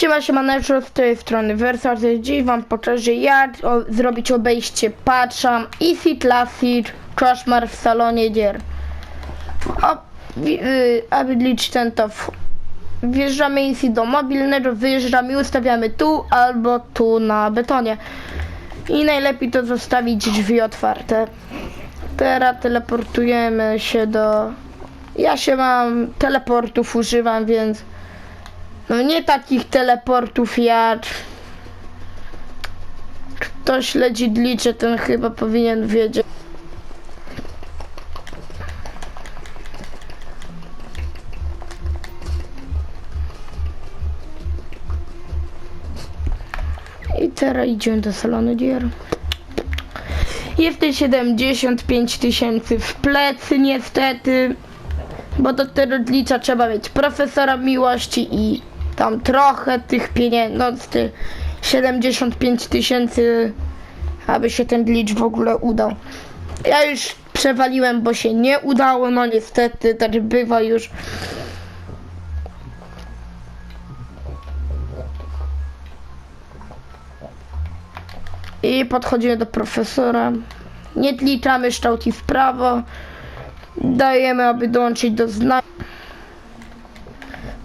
Siema, siemaneczko, z tej strony Versat. Dziś wam pokażę jak o, zrobić obejście patcha Easy Classic Koszmar w salonie gier. Y, aby liczyć ten to w, wjeżdżamy Easy do mobilnego, wyjeżdżamy i ustawiamy tu albo tu na betonie. I najlepiej to zostawić drzwi otwarte. Teraz teleportujemy się do... Ja się mam, teleportów używam, więc... No nie takich teleportów jak... Kto śledzi glicze, ten chyba powinien wiedzieć. I teraz idziemy do salonu gier. Jest te 75 tysięcy w plecy niestety, bo do tego odlicza trzeba mieć profesora miłości i tam trochę tych pieniędzy, 75 tysięcy, aby się ten glitch w ogóle udał. Ja już przewaliłem, bo się nie udało, no niestety, tak bywa już. I podchodzimy do profesora. Nie tliczamy szczałki w prawo. Dajemy, aby dołączyć do zna.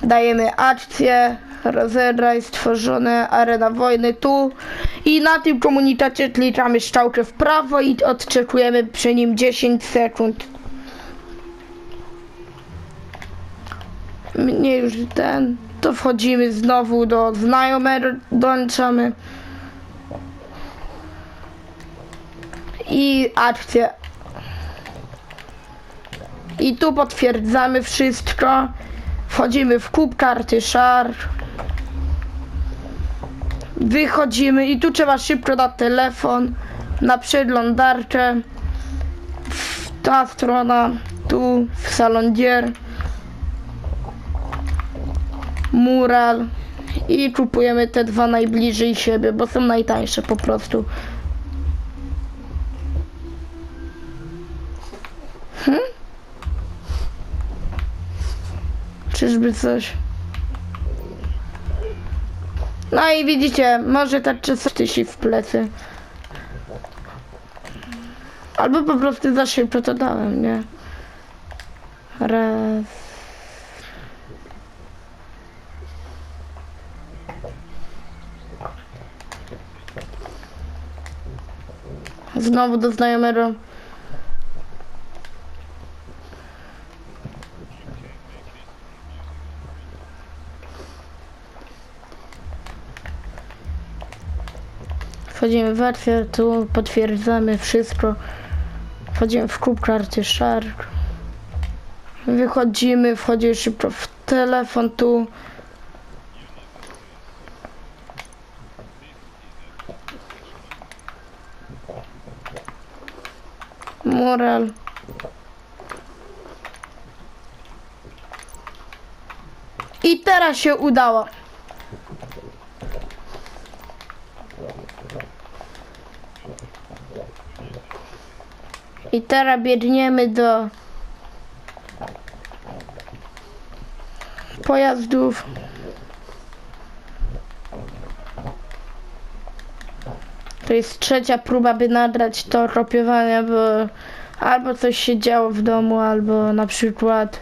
Dajemy akcję. Rozegraj stworzone arena wojny tu. I na tym komunikacie tliczamy szczałkę w prawo i odczekujemy przy nim 10 sekund. Mnie już ten. To wchodzimy znowu do znajomego, dołączamy. i akcję. I tu potwierdzamy wszystko. Wchodzimy w kup karty szar. Wychodzimy i tu trzeba szybko na telefon, na przeglądarkę. Ta strona, tu w salon gier. Mural. I kupujemy te dwa najbliżej siebie, bo są najtańsze po prostu. Czyżby coś? No i widzicie, może czy coś tysi w plecy. Albo po prostu za szybko to dałem, nie? Raz. Znowu do znajomego. Wchodzimy w wersję, tu potwierdzamy wszystko. Wchodzimy w kup karty Shark. Wychodzimy, wchodzimy szybko w telefon tu. Mural. I teraz się udało. I teraz biegniemy do pojazdów. To jest trzecia próba, by nagrać to kopiowanie, bo albo coś się działo w domu, albo na przykład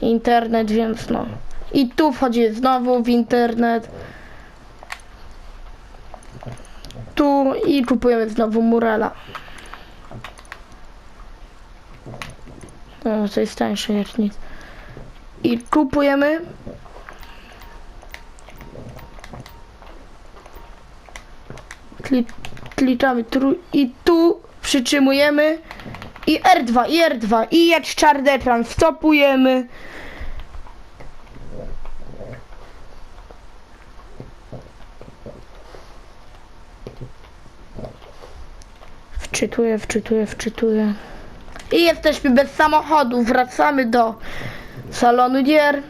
internet, więc no. I tu wchodzi znowu w internet. Tu i kupujemy znowu murala. No, to jest tańsze jak nic. I kupujemy. Kli, klikamy tru, i tu przytrzymujemy. I R2, i R2, i jak czarny ekran stopujemy. Wczytuję, wczytuję, wczytuję. I jesteśmy bez samochodu. Wracamy do salonu gier.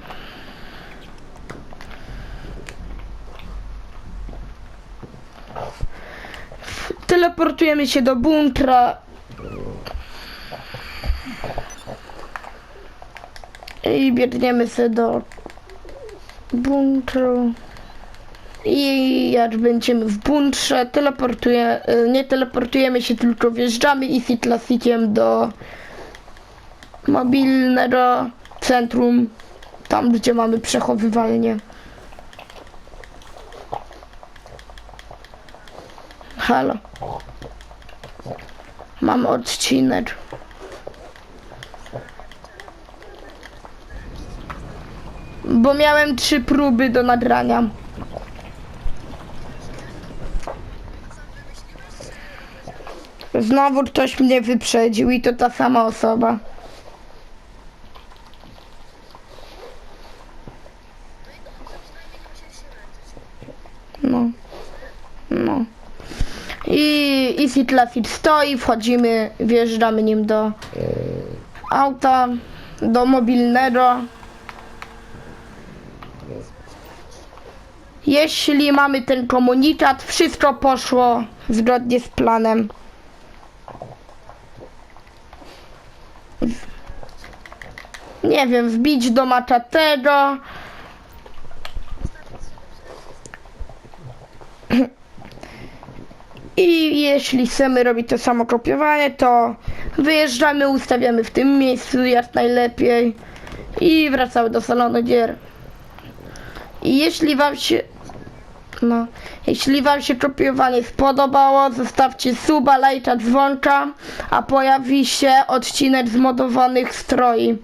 Teleportujemy się do bunkra. I biegniemy sobie do bunkru. I jak będziemy w bunkrze, teleportuje, y, nie teleportujemy się, tylko wjeżdżamy i Citlasiciem do mobilnego centrum, tam gdzie mamy przechowywalnię. Halo. Mam odcinek. Bo miałem trzy próby do nagrania. Znowu ktoś mnie wyprzedził i to ta sama osoba. No. No. I, i Sitlafit stoi, wchodzimy, wjeżdżamy nim do auta, do mobilnego. Jeśli mamy ten komunikat, wszystko poszło zgodnie z planem. Nie wiem, wbić do Machatego. I jeśli chcemy robić to samo kopiowanie, to wyjeżdżamy, ustawiamy w tym miejscu jak najlepiej i wracamy do salonu gier. I jeśli wam się no, jeśli wam się kopiowanie spodobało, zostawcie suba, lajka, dzwonka, a pojawi się odcinek z modowanych stroi.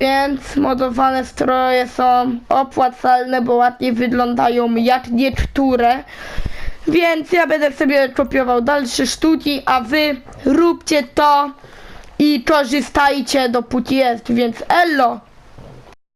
Więc modowane stroje są opłacalne, bo ładnie wyglądają jak niektóre. Więc ja będę sobie kopiował dalsze sztuki, a wy róbcie to i korzystajcie dopóki jest. Więc elo!